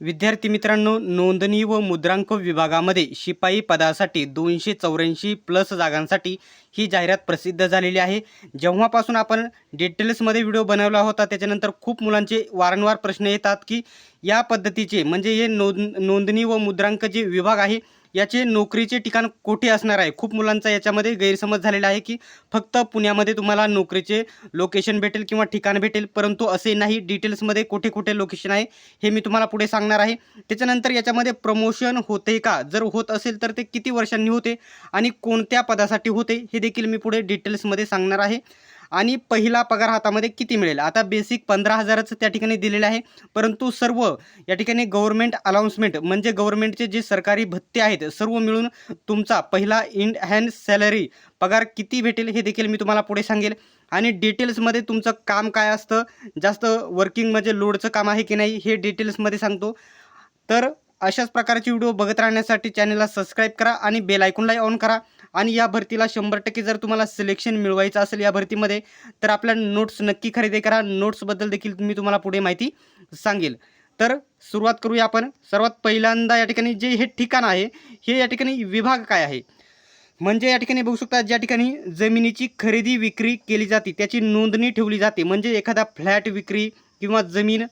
विद्यार्थी मित्रांनो नोंदणी व मुद्रांक विभागामध्ये शिपाई पदासाठी दोनशे चौऱ्याऐंशी प्लस जागांसाठी ही जाहिरात प्रसिद्ध झालेली आहे. जेव्हापासून आपण डिटेल्समध्ये व्हिडिओ बनवला होता त्याच्यानंतर खूप मुलांचे वारंवार प्रश्न येतात की या पद्धतीचे म्हणजे हे नोंद नोंदणी व मुद्रांक जे विभाग आहे याचे नोकरीचे ठिकाण कुठे असणार आहे? खूप मुलांचा याच्यामध्ये गैरसमज झालेला आहे की फक्त पुण्यामध्ये तुम्हाला नोकरीचे लोकेशन भेटेल किंवा ठिकाण भेटेल परंतु असे नाही डिटेल्समध्ये कुठे कुठे लोकेशन आहे हे मी तुम्हाला पुढे सांगणार आहे. त्याच्यानंतर याच्यामध्ये प्रमोशन होते का? जर होत असेल तर ते किती वर्षांनी होते आणि कोणत्या पदासाठी होते हे देखील मी पुढे डिटेल्समध्ये सांगणार आहे. आणि पहिला पगार हातामध्ये किती मिळेल? आता बेसिक पंधरा हजाराचं त्या ठिकाणी दिलेलं आहे. परंतु सर्व या ठिकाणी गव्हर्मेंट अनाऊन्समेंट म्हणजे गव्हर्मेंटचे जे सरकारी भत्ते आहेत सर्व मिळून तुमचा पहिला इन हँड सॅलरी पगार किती भेटेल हे देखील मी तुम्हाला पुढे सांगेल. आणि डिटेल्समध्ये तुमचं काम काय असतं? जास्त वर्किंग म्हणजे लोडचं काम आहे की नाही हे डिटेल्समध्ये सांगतो. तर अशाच प्रकारचे व्हिडिओ बघत राहण्यासाठी चॅनलला सबस्क्राईब करा आणि बेल आयकॉनलाही ऑन करा. आणि या भरतीला शंभर टक्के जर तुम्हाला सिलेक्शन मिळवायचं असेल या भरतीमध्ये तर आपल्या नोट्स नक्की खरेदी करा. नोट्सबद्दल देखील मी तुम्हाला पुढे माहिती सांगेल. तर सुरुवात करूया आपण. सर्वात पहिल्यांदा या ठिकाणी जे हे ठिकाण आहे हे या ठिकाणी विभाग काय आहे? म्हणजे या ठिकाणी बघू शकता ज्या ठिकाणी जमिनीची खरेदी विक्री केली जाते त्याची नोंदणी ठेवली जाते. म्हणजे एखादा फ्लॅट विक्री किंवा जमीन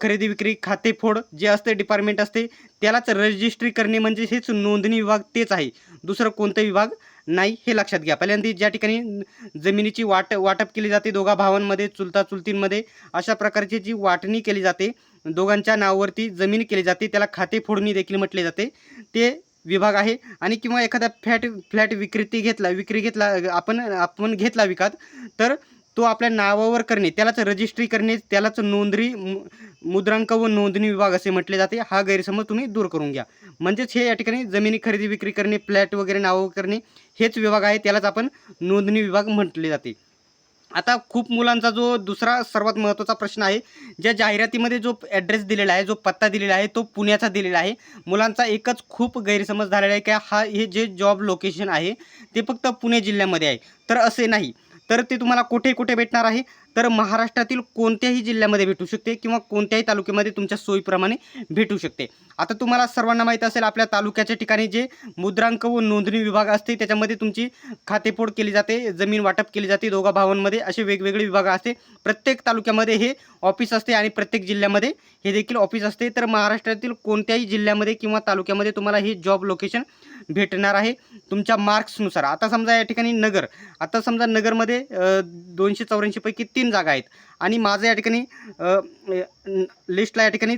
खरेदी विक्री खातेफोड जे असते डिपार्टमेंट असते त्यालाच रजिस्ट्री करणे म्हणजे हेच नोंदणी विभाग तेच आहे. दुसरं कोणतं विभाग? नाही हे लक्षात घ्या. पहिल्यांदा ज्या ठिकाणी जमिनीची वाट वाटप केली जाते दोघा भावांमध्ये चुलता चुलतींमध्ये अशा प्रकारची जी वाटणी केली जाते दोघांच्या नावावरती जमीन केली जाते त्याला खाते फोडणी देखील म्हटले जाते. ते विभाग आहे आणि किंवा एखादा फ्लॅट फ्लॅट विक्रेती घेतला विक्री घेतला आपण आपण घेतला विकत तर तो आपल्या नावावर करणे त्यालाच रजिस्ट्री करणे त्यालाच नोंदणी मुद्रांक व नोंदणी विभाग असे म्हटले जाते. हा गैरसमज तुम्ही दूर करून घ्या. म्हणजेच हे या ठिकाणी जमिनी खरेदी विक्री करणे फ्लॅट वगैरे नावावर करणे हेच विभाग आहे त्यालाच आपण नोंदणी विभाग म्हटले जाते. आता खूप मुलांचा जो दुसरा सर्वात महत्त्वाचा प्रश्न आहे ज्या जाहिरातीमध्ये जो ॲड्रेस दिलेला आहे जो पत्ता दिलेला आहे तो पुण्याचा दिलेला आहे मुलांचा एकच खूप गैरसमज झालेला आहे की हा हे जे जॉब लोकेशन आहे ते फक्त पुणे जिल्ह्यामध्ये आहे. तर असे नाही. तर ते तुम्हाला कुठे कुठे भेटणार आहे? तर महाराष्ट्रातील कोणत्याही जिल्ह्यामध्ये भेटू शकते किंवा कोणत्याही तालुक्यामध्ये तुमच्या सोयीप्रमाणे भेटू शकते. आता तुम्हाला सर्वांना माहीत असेल आपल्या तालुक्याच्या ठिकाणी जे मुद्रांक व नोंदणी विभाग असते त्याच्यामध्ये तुमची खातेफोड केली जाते जमीन वाटप केली जाते दोघा भावांमध्ये असे वेगवेगळे विभाग असते. प्रत्येक तालुक्यामध्ये हे ऑफिस असते आणि प्रत्येक जिल्ह्यामध्ये हे देखील ऑफिस असते. तर महाराष्ट्रातील कोणत्याही जिल्ह्यामध्ये किंवा तालुक्यामध्ये तुम्हाला हे जॉब लोकेशन भेटणार आहे तुमच्या मार्क्सनुसार. आता समजा या ठिकाणी नगर आता समजा नगरमध्ये दोनशे चौऱ्याऐंशीपैकी तीन जागा आहेत. आणि माझं या ठिकाणी लिस्टला या ठिकाणी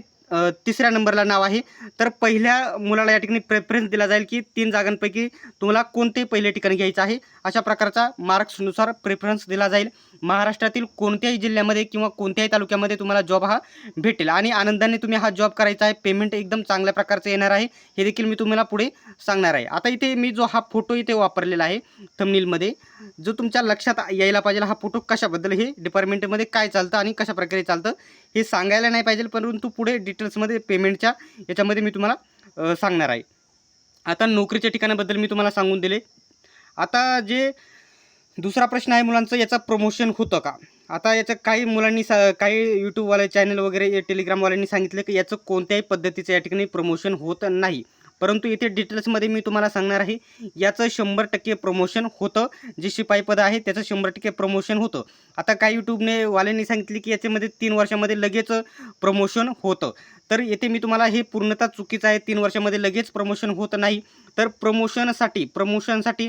तिसऱ्या नंबरला नाव आहे. तर पहिल्या मुलाला या ठिकाणी प्रेफरन्स दिला जाईल की तीन जागांपैकी तुम्हाला कोणते पहिले ठिकाण घ्यायचं आहे. अशा प्रकारचा मार्क्सनुसार प्रेफरन्स दिला जाईल. महाराष्ट्रातील कोणत्याही जिल्ह्यामध्ये किंवा कोणत्याही तालुक्यामध्ये तुम्हाला जॉब हा भेटेल. आणि आनंदाने तुम्ही हा जॉब करायचा आहे. पेमेंट एकदम चांगल्या प्रकारचं येणार आहे. हे देखील मी तुम्हाला पुढे सांगणार आहे. आता इथे मी जो हा फोटो इथे वापरलेला आहे थमनीलमध्ये जो तुमच्या लक्षात यायला पाहिजे हा फोटो कशाबद्दल हे डिपार्टमेंटमध्ये काय चालतं आणि कशा प्रकारे चालतं हे सांगायला नाही पाहिजे परंतु पुढे डिटेल्समध्ये पेमेंटच्या याच्यामध्ये मी तुम्हाला सांगणार आहे. आता नोकरीच्या ठिकाणाबद्दल मी तुम्हाला सांगून दिले. आता जे दुसरा प्रश्न आहे मुलांचं याचं प्रमोशन होतं का? आता याचं काही मुलांनी सा काही यूट्यूबवाले चॅनल वगैरे टेलिग्रामवाल्यांनी सांगितलं की याचं कोणत्याही पद्धतीचं या ठिकाणी प्रमोशन होत नाही. परंतु इथे डिटेल्समध्ये मी तुम्हाला सांगणार आहे याचं शंभर टक्के प्रमोशन होतं. जे शिपाईपदं आहे त्याचं शंभर टक्के प्रमोशन होतं. आता काही यूट्यूबने वाल्यांनी सांगितले की याच्यामध्ये तीन वर्षामध्ये लगेच प्रमोशन होतं. तर येथे मी तुम्हाला हे पूर्णतः चुकीचं आहे. तीन वर्षामध्ये लगेच प्रमोशन होत नाही. तर प्रमोशनसाठी प्रमोशनसाठी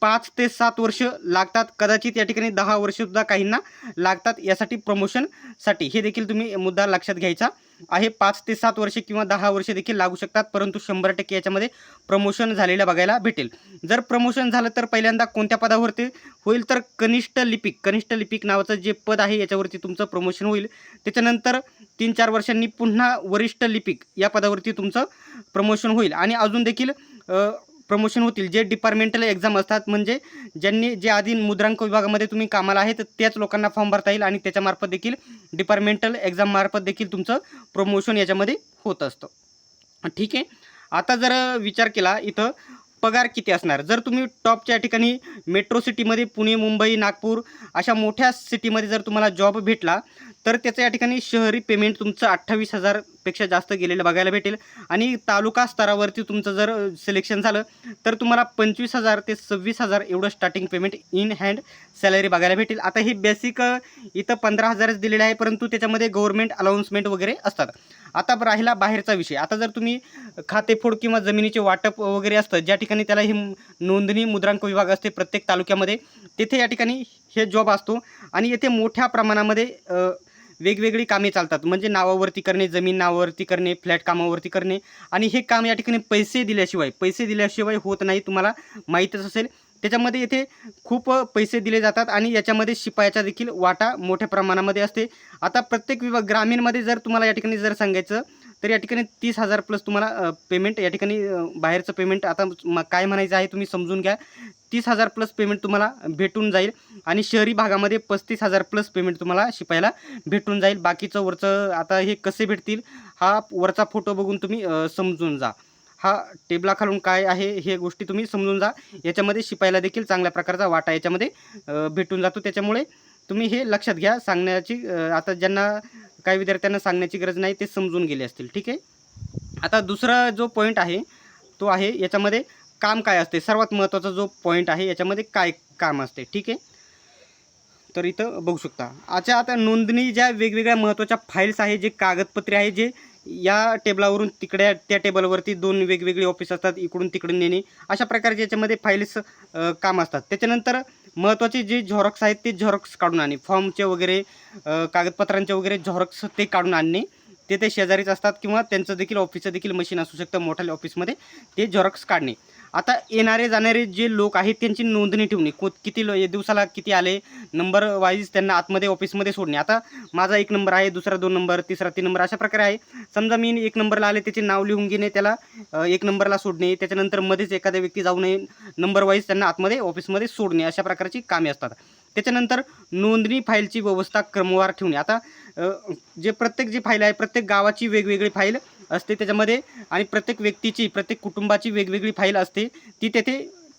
पाच ते सात वर्ष लागतात. कदाचित या ठिकाणी दहा वर्षसुद्धा काहींना लागतात. यासाठी प्रमोशनसाठी हे देखील तुम्ही मुद्दा लक्षात घ्यायचा आहे. पाच ते सात वर्षे किंवा दहा वर्षे देखील लागू शकतात परंतु शंभर टक्के याच्यामध्ये प्रमोशन झालेलं बघायला भेटेल. जर प्रमोशन झालं तर पहिल्यांदा कोणत्या पदावरती होईल? तर कनिष्ठ लिपिक. कनिष्ठ लिपिक नावाचं जे पद आहे याच्यावरती तुमचं प्रमोशन होईल. त्याच्यानंतर तीन चार वर्षांनी पुन्हा वरिष्ठ लिपिक या पदावरती तुमचं प्रमोशन होईल. आणि अजून देखील प्रमोशन होतील. जे डिपार्टमेंटल एक्झाम असतात म्हणजे ज्यांनी जे आधी मुद्रांक विभागामध्ये तुम्ही कामाला आहे तर त्याच लोकांना फॉर्म भरता येईल आणि त्याच्यामार्फत देखील डिपार्टमेंटल एक्झाम मार्फत देखील तुमचं प्रमोशन याच्यामध्ये होत असतं. ठीक आहे? आता जर विचार केला इथं पगार किती असणार? जर तुम्ही टॉपच्या ठिकाणी मेट्रो सिटीमध्ये पुणे मुंबई नागपूर अशा मोठ्या सिटीमध्ये जर तुम्हाला जॉब भेटला तर त्याचं या ठिकाणी शहरी पेमेंट तुमचं अठ्ठावीस हजार पेक्षा जास्त गेलेलं बघायला भेटेल. आणि तालुका स्तरावरती तुमचं जर सिलेक्शन झालं तर तुम्हाला पंचवीस हजार ते सव्वीस हजार एवढं starting payment in hand salary बघायला भेटेल. आता हे बेसिक इथं पंधरा हजारच दिलेले आहे परंतु त्याच्यामध्ये गव्हर्नमेंट अलाउन्समेंट वगैरे असतात. आता राहिला बाहेरचा विषय. आता जर तुम्ही खातेफोड किंवा जमिनीचे वाटप वगैरे असतं ज्या ठिकाणी त्याला हे नोंदणी मुद्रांक विभाग असते प्रत्येक तालुक्यामध्ये तेथे या ठिकाणी हे जॉब असतो. आणि येथे मोठ्या प्रमाणामध्ये वेगवेगळी कामे चालतात. म्हणजे नावावरती करणे जमीन नावावरती करणे फ्लॅट कामावरती करणे. आणि हे काम या ठिकाणी पैसे दिल्याशिवाय पैसे दिल्याशिवाय होत नाही तुम्हाला माहीतच असेल. त्याच्यामध्ये येथे खूप पैसे दिले जातात आणि याच्यामध्ये शिपायाचा देखील वाटा मोठ्या प्रमाणामध्ये असते. आता प्रत्येक विभाग ग्रामीणमध्ये जर तुम्हाला या ठिकाणी जर सांगायचं तर या ठिकाणी तीस हजार प्लस तुम्हाला पेमेंट या ठिकाणी बाहेरचं पेमेंट आता म- काय म्हणायचं आहे तुम्ही समजून घ्या. तीस हजार प्लस पेमेंट तुम्हाला भेटून जाईल आणि शहरी भागामध्ये पस्तीस हजार प्लस पेमेंट तुम्हाला शिपायला भेटून जाईल. बाकीचं वरचं आता हे कसे भेटतील हा वरचा फोटो बघून तुम्ही समजून जा. हा टेबलाखालून काय आहे हे गोष्टी तुम्ही समजून जा. याच्यामध्ये शिपायला देखील चांगल्या प्रकारचा वाटा याच्यामध्ये भेटून जातो. त्याच्यामुळे तुम्ही हे लक्षात घ्या सांगण्याची आता ज्यांना काही विद्यार्थ्यांना सांगण्याची गरज नाही ते समजून गेले असतील ठीक आहे? आता दुसरा जो पॉईंट आहे तो आहे याच्यामध्ये काम काय असते? सर्वात महत्त्वाचा जो पॉईंट आहे याच्यामध्ये काय काम असते ठीक आहे? तर इथं बघू शकता. अच्छा आता नोंदणी ज्या वेगवेगळ्या महत्त्वाच्या फाईल्स आहे जे कागदपत्रे आहे जे या टेबलावरून तिकडे त्या टेबलवरती दोन वेगवेगळे ऑफिस असतात इकडून तिकडून नेणे. अशा प्रकारचे याच्यामध्ये फाईल्स काम असतात. त्याच्यानंतर महत्त्वाचे जे झॉरॉक्स आहेत ते झॉरॉक्स काढून आणणे फॉर्मचे वगैरे कागदपत्रांचे वगैरे झॉरॉक्स ते काढून आणणे. ते ते शेजारीच असतात किंवा त्यांचं देखील ऑफिसचं देखील मशीन असू शकतं मोठ्या ऑफिसमध्ये ते झॉरॉक्स काढणे. आता येणारे जाणारे जे लोक आहेत त्यांची नोंदणी ठेवणे. को किती लो दिवसाला किती आले? नंबर वाईज त्यांना आतमध्ये ऑफिसमध्ये सोडणे. आता माझा एक नंबर आहे दुसरा दोन नंबर तिसरा तीन नंबर अशा प्रकारे आहे. समजा मी एक नंबरला आले त्याचे नाव लिहून घेणे त्याला एक नंबरला सोडणे त्याच्यानंतर मध्येच एखाद्या व्यक्ती जाऊ नये नंबर वाईज त्यांना आतमध्ये ऑफिसमध्ये सोडणे अशा प्रकारची कामे असतात. त्याच्यानंतर नोंदणी फाईलची व्यवस्था क्रमवार ठेवणे. आता जे प्रत्येक जी फाईल आहे प्रत्येक गावाची वेगवेगळी फाईल असते त्याच्यामध्ये आणि प्रत्येक व्यक्तीची प्रत्येक कुटुंबाची वेगवेगळी फाईल असते. ती तेथे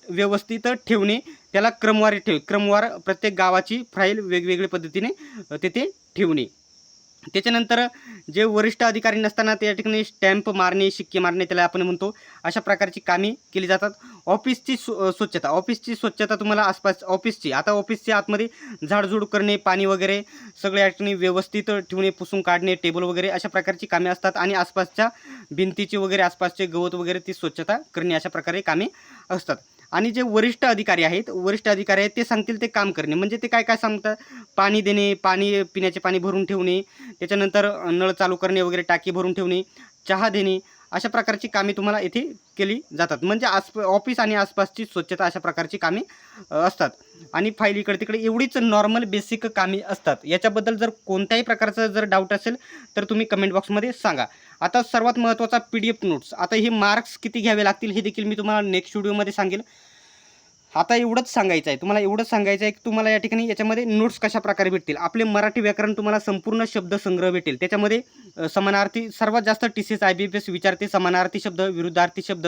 व्यवस्थित ठेवणे त्याला क्रमवारी ठेव क्रमवार प्रत्येक गावाची फाईल वेगवेगळ्या पद्धतीने तेथे ठेवणे. त्याच्यानंतर जे वरिष्ठ अधिकारी नसताना त्या ठिकाणी स्टॅम्प मारणे शिक्के मारणे त्याला आपण म्हणतो अशा प्रकारची कामे केली जातात. ऑफिसची स्व स्वच्छता. ऑफिसची स्वच्छता तुम्हाला आसपास ऑफिसची आता ऑफिसच्या आतमध्ये झाडझूड करणे पाणी वगैरे सगळ्या ठिकाणी व्यवस्थित ठेवणे पुसून काढणे टेबल वगैरे अशा प्रकारची कामे असतात आणि आसपासच्या भिंतीची वगैरे आसपासचे गवत वगैरे ती स्वच्छता करणे अशा प्रकारे कामे असतात. आणि जे वरिष्ठ अधिकारी आहेत वरिष्ठ अधिकारी आहेत ते सांगतील ते काम करणे. म्हणजे ते काय काय सांगतात पाणी देणे पाणी पिण्याचे पाणी भरून ठेवणे त्याच्यानंतर नळ चालू करणे वगैरे टाकी भरून ठेवणे चहा देणे अशा प्रकारची कामे तुम्हाला येथे केली जातात. म्हणजे आस ऑफिस आणि आसपासची स्वच्छता अशा प्रकारची कामे असतात. आणि फाईल इकडे तिकडे एवढीच नॉर्मल बेसिक कामे असतात. याच्याबद्दल जर कोणत्याही प्रकारचं जर डाऊट असेल तर तुम्ही कमेंट बॉक्समध्ये सांगा. आता सर्वात महत्त्वाचा पी डी एफ नोट्स आता हे मार्क्स किती घ्यावे लागतील हे देखील मी तुम्हाला नेक्स्ट व्हिडिओमध्ये सांगेल. आता एवढंच सांगायचं आहे तुम्हाला एवढंच सांगायचं आहे की तुम्हाला या ठिकाणी याच्यामध्ये नोट्स कशा प्रकारे भेटतील? आपले मराठी व्याकरण तुम्हाला संपूर्ण शब्दसंग्रह भेटेल. त्याच्यामध्ये समानार्थी सर्वात जास्त T C S I B P S विचारते समानार्थी शब्द विरुद्धार्थी शब्द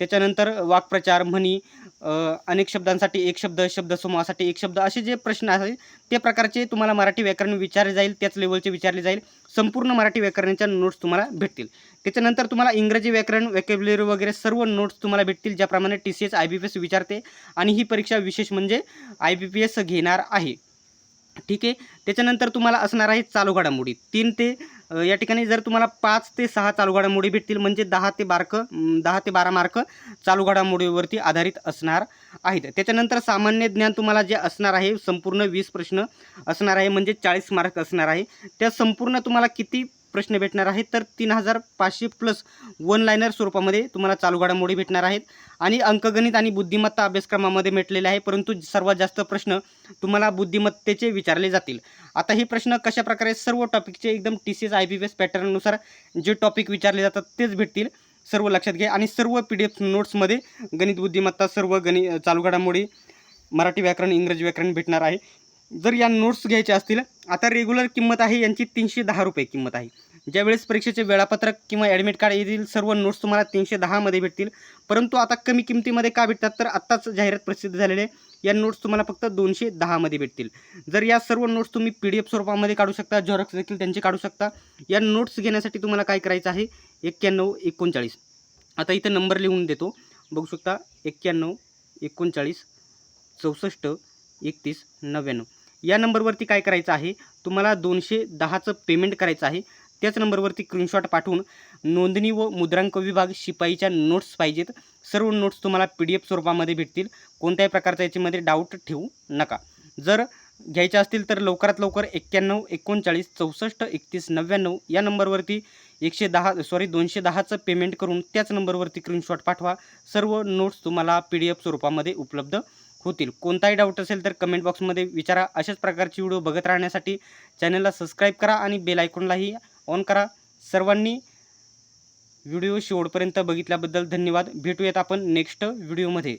त्याच्यानंतर वाक्प्रचार म्हणी अनेक शब्दांसाठी एक शब्द शब्दसमूहासाठी एक शब्द असे जे प्रश्न आहेत ते प्रकारचे तुम्हाला मराठी व्याकरण विचारले जाईल त्याच लेवलचे विचारले जाईल. संपूर्ण मराठी व्याकरणाच्या नोट्स तुम्हाला भेटतील. त्याच्यानंतर तुम्हाला इंग्रजी व्याकरण वेकेबलरी वगैरे सर्व नोट्स तुम्हाला भेटतील ज्याप्रमाणे T C S I B P S विचारते. आणि ही परीक्षा विशेष म्हणजे आय बी पी एस घेणार आहे. ठीक आहे. त्याच्यानंतर तुम्हाला असणार आहे चालू घडामोडी. तीन ते या ठिकाणी जर तुम्हाला पाच ते सहा चालू घडामोडी भेटतील म्हणजे दहा ते बारक दहा ते बारा मार्क चालू घडामोडीवरती आधारित असणार आहेत. त्याच्यानंतर सामान्य ज्ञान तुम्हाला जे असणार आहे संपूर्ण वीस प्रश्न असणार आहे म्हणजे चाळीस मार्क असणार आहे. त्या संपूर्ण तुम्हाला किती प्रश्न भेटणार आहेत. तर तीन हजार पाचशे प्लस वन लायनर स्वरूपामध्ये तुम्हाला चालू घडामोडी भेटणार आहेत. आणि अंकगणित आणि बुद्धिमत्ता अभ्यासक्रमामध्ये भेटलेले आहे. परंतु सर्वात जास्त प्रश्न तुम्हाला बुद्धिमत्तेचे विचारले जातील. आता हे प्रश्न कशा प्रकारे सर्व टॉपिकचे एकदम T C S I B P S पॅटर्ननुसार जे टॉपिक विचारले जातात तेच भेटतील. सर्व लक्षात घ्या. आणि सर्व पी डी एफ नोट्समध्ये गणित बुद्धिमत्ता सर्व गणित चालू घडामोडी मराठी व्याकरण इंग्रजी व्याकरण भेटणार आहे. जर या नोट्स घ्यायच्या असतील आता रेग्युलर किंमत आहे यांची तीनशे दहा रुपये किंमत आहे. ज्यावेळेस परीक्षेचे वेळापत्रक किंवा ॲडमिट कार्ड येतील सर्व नोट्स तुम्हाला तीनशे दहामध्ये भेटतील. परंतु आता कमी किमतीमध्ये का भेटतात? तर आत्ताच जाहिरात प्रसिद्ध झालेले या नोट्स तुम्हाला फक्त दोनशे दहामध्ये भेटतील. जर या सर्व नोट्स तुम्ही पी डी एफ स्वरूपामध्ये काढू शकता झेरॉक्स देखील त्यांचे काढू शकता. या नोट्स घेण्यासाठी तुम्हाला काय करायचं आहे? एक्क्याण्णव एकोणचाळीस. आता इथं नंबर लिहून देतो. बघू शकता एक्क्याण्णव एकोणचाळीस चौसष्ट एकतीस नव्याण्णव. या नंबरवरती काय करायचं आहे? तुम्हाला दोनशे दहाचं पेमेंट करायचं आहे. त्याच नंबरवरती स्क्रीनशॉट पाठवून नोंदणी व मुद्रांक विभाग शिपाईच्या नोट्स पाहिजेत. सर्व नोट्स तुम्हाला पी डी एफ स्वरूपामध्ये भेटतील. कोणत्याही प्रकारचा याच्यामध्ये डाऊट ठेवू नका. जर घ्यायच्या असतील तर लवकरात लवकर एक्क्याण्णव एकोणचाळीस चौसष्ट एकतीस नव्याण्णव या नंबरवरती एकशे दहा सॉरी दोनशे दहाचं पेमेंट करून त्याच नंबरवरती स्क्रीनशॉट पाठवा. सर्व नोट्स तुम्हाला पी डी एफ स्वरूपामध्ये उपलब्ध होतील. कोणताही डाऊट असेल तर कमेंट बॉक्समध्ये विचारा. अशाच प्रकारची व्हिडिओ बघत राहण्यासाठी चॅनलला सबस्क्राईब करा आणि बेल आयकॉनलाही ऑन करा. सर्वांनी व्हिडिओ शेवटपर्यंत बघितल्याबद्दल धन्यवाद. भेटूयात आपण नेक्स्ट व्हिडिओमध्ये